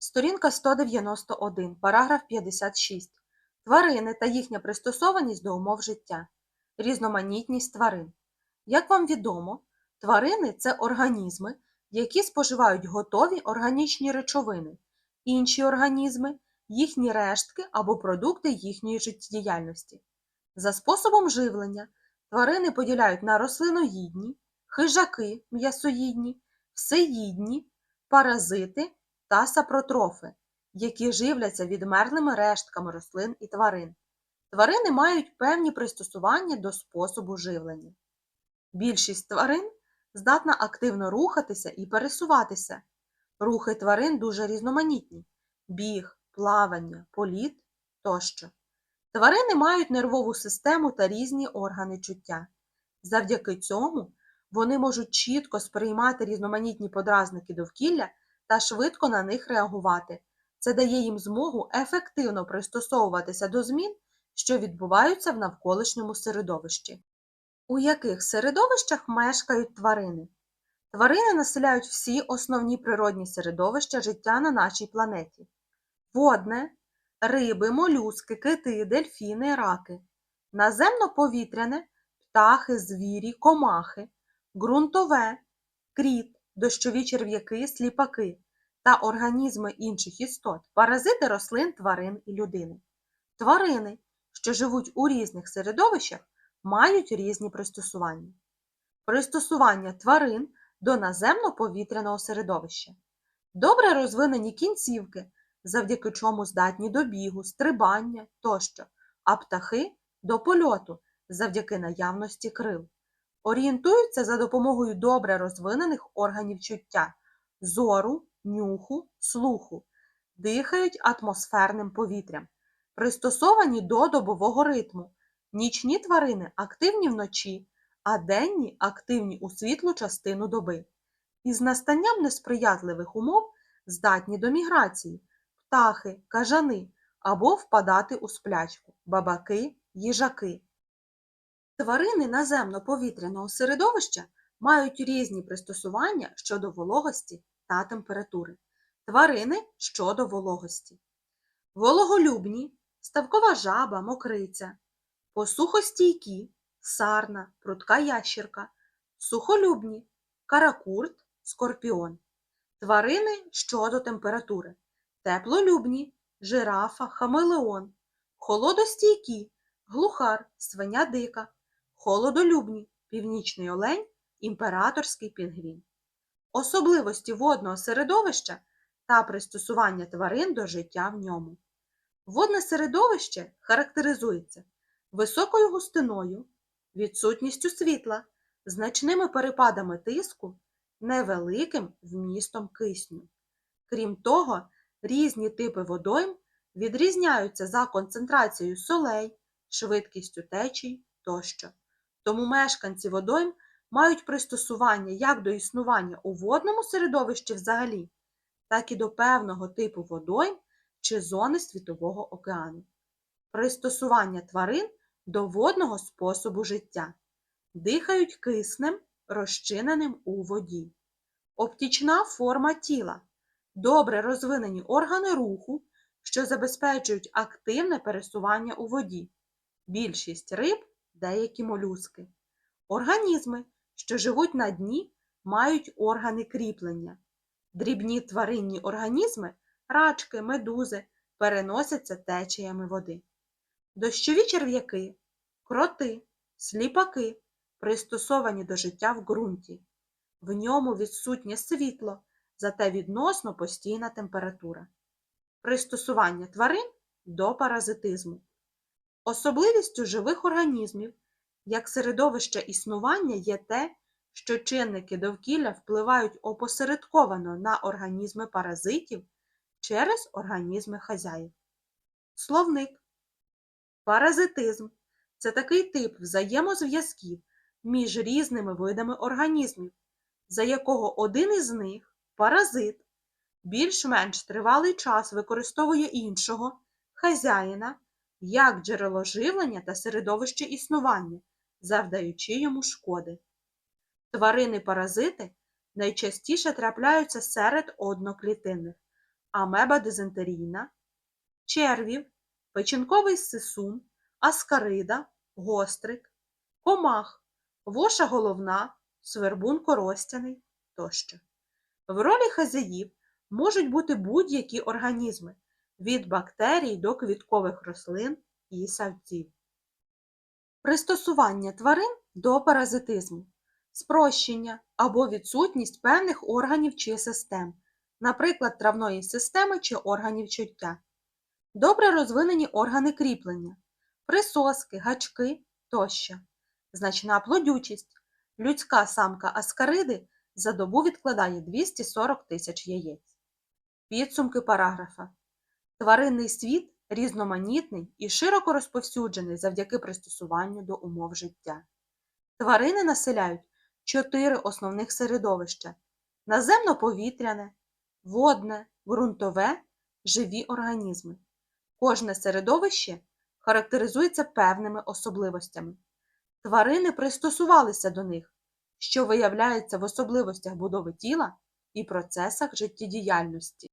Сторінка 191, параграф 56. Тварини та їхня пристосованість до умов життя. Різноманітність тварин. Як вам відомо, тварини це організми, які споживають готові органічні речовини, інші організми їхні рештки або продукти їхньої життєдіяльності. За способом живлення тварини поділяють на рослиноїдні, хижаки м'ясоїдні, всеїдні, паразити та сапротрофи, які живляться відмерлими рештками рослин і тварин. Тварини мають певні пристосування до способу живлення. Більшість тварин здатна активно рухатися і пересуватися. Рухи тварин дуже різноманітні біг, плавання, політ тощо. Тварини мають нервову систему та різні органи чуття. Завдяки цьому вони можуть чітко сприймати різноманітні подразники довкілля та швидко на них реагувати. Це дає їм змогу ефективно пристосовуватися до змін, що відбуваються в навколишньому середовищі. У яких середовищах мешкають тварини? Тварини населяють всі основні природні середовища життя на нашій планеті: водне, риби, молюски, кити, дельфіни, раки, наземно-повітряне, птахи, звірі, комахи, ґрунтове, кріт, дощові черв'яки, сліпаки та організми інших істот, паразити рослин, тварин і людини. Тварини, що живуть у різних середовищах, мають різні пристосування. Пристосування тварин до наземно-повітряного середовища. Добре розвинені кінцівки, завдяки чому здатні до бігу, стрибання тощо, а птахи до польоту завдяки наявності крил. Орієнтуються за допомогою добре розвинених органів чуття зору, нюху, слуху, дихають атмосферним повітрям, пристосовані до добового ритму. Нічні тварини активні вночі, а денні активні у світлу частину доби. Із настанням несприятливих умов здатні до міграції птахи, кажани або впадати у сплячку, бабаки, їжаки. Тварини наземно-повітряного середовища мають різні пристосування щодо вологості та температури. Тварини щодо вологості. Вологолюбні, ставкова жаба, мокриця, посухостійкі, сарна, прудка ящірка, сухолюбні, каракурт, скорпіон. Тварини щодо температури. Теплолюбні, жирафа, хамелеон, холодостійкі, глухар, свиня дика, холодолюбні, північний олень, імператорський пінгвін. Особливості водного середовища та пристосування тварин до життя в ньому. Водне середовище характеризується високою густиною, відсутністю світла, значними перепадами тиску, невеликим вмістом кисню. Крім того, різні типи водойм відрізняються за концентрацією солей, швидкістю течій тощо. Тому мешканці водойм мають пристосування як до існування у водному середовищі взагалі, так і до певного типу водойм чи зони Світового океану. Пристосування тварин до водного способу життя. Дихають киснем, розчиненим у воді. Оптічна форма тіла. Добре розвинені органи руху, що забезпечують активне пересування у воді. Більшість риб деякі молюски. Організми, що живуть на дні, мають органи кріплення. Дрібні тваринні організми, рачки, медузи, переносяться течіями води. Дощові черв'яки, кроти, сліпаки пристосовані до життя в ґрунті. В ньому відсутнє світло, зате відносно постійна температура. Пристосування тварин до паразитизму. Особливістю живих організмів як середовище існування є те, що чинники довкілля впливають опосередковано на організми паразитів через організми хазяїв. Словник. Паразитизм це такий тип взаємозв'язків між різними видами організмів, за якого один із них паразит більш-менш тривалий час використовує іншого хазяїна як джерело живлення та середовище існування, завдаючи йому шкоди. Тварини-паразити найчастіше трапляються серед одноклітинних, амеба дизентерійна, червів, печінковий сисун, аскарида, гострик, комах, воша головна, свербун коростяний тощо. В ролі хазяїв можуть бути будь-які організми від бактерій до квіткових рослин і савців. Пристосування тварин до паразитизму, спрощення або відсутність певних органів чи систем, наприклад, травної системи чи органів чуття, добре розвинені органи кріплення, присоски, гачки тощо, значна плодючість. Людська самка аскариди за добу відкладає 240 тисяч яєць. Підсумки параграфа. Тваринний світ різноманітний і широко розповсюджений завдяки пристосуванню до умов життя. Тварини населяють чотири основних середовища: наземно-повітряне, водне, ґрунтове, живі організми. Кожне середовище характеризується певними особливостями. Тварини пристосувалися до них, що виявляється в особливостях будови тіла і процесах життєдіяльності.